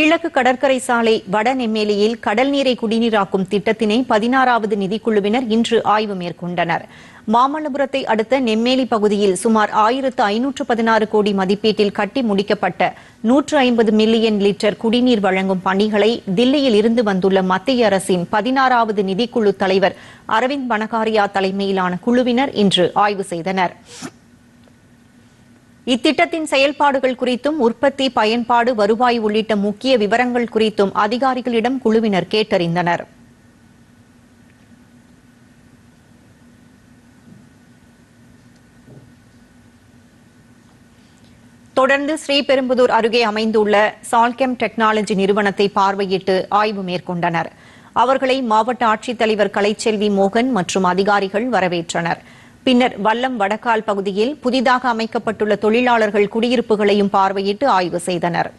கிழக்கு கடற்கரை சாலை வட நெம்மேலியில் கடல் நீரை குடிநீராக்கும் திட்டத்தினை பதினாறாவது நிதிக்குழுவினர் இன்று ஆய்வு மேற்கொண்டனர். மாமல்லபுரத்தை அடுத்த நெம்மேலி பகுதியில் சுமார் ஆயிரத்து ஐநூற்று பதினாறு கோடி மதிப்பீட்டில் கட்டி முடிக்கப்பட்ட நூற்று ஐம்பது மில்லியன் லிட்டர் குடிநீர் வழங்கும் பணிகளை தில்லியில் இருந்து வந்துள்ள மத்திய அரசின் பதினாறாவது நிதிக்குழு தலைவர் அரவிந்த் பனகாரியா தலைமையிலான குழுவினர் இன்று ஆய்வு செய்தனர். இத்திட்டத்தின் செயல்பாடுகள் குறித்தும் உற்பத்தி பயன்பாடு வருவாய் உள்ளிட்ட முக்கிய விவரங்கள் குறித்தும் அதிகாரிகளிடம் குழுவினர் கேட்டறிந்தனர். தொடர்ந்து ஸ்ரீபெரும்புதூர் அருகே அமைந்துள்ள சால்கெம் டெக்னாலஜி நிறுவனத்தை பார்வையிட்டு ஆய்வு மேற்கொண்டனர். அவர்களை மாவட்ட ஆட்சித்தலைவர் கலைச்செல்வி மோகன் மற்றும் அதிகாரிகள் வரவேற்றனர். பின்னர் வல்லம் வடக்கால் பகுதியில் புதிதாக அமைக்கப்பட்டுள்ள தொழிலாளர்கள் குடியிருப்புகளையும் பார்வையிட்டு ஆய்வு செய்தனர்.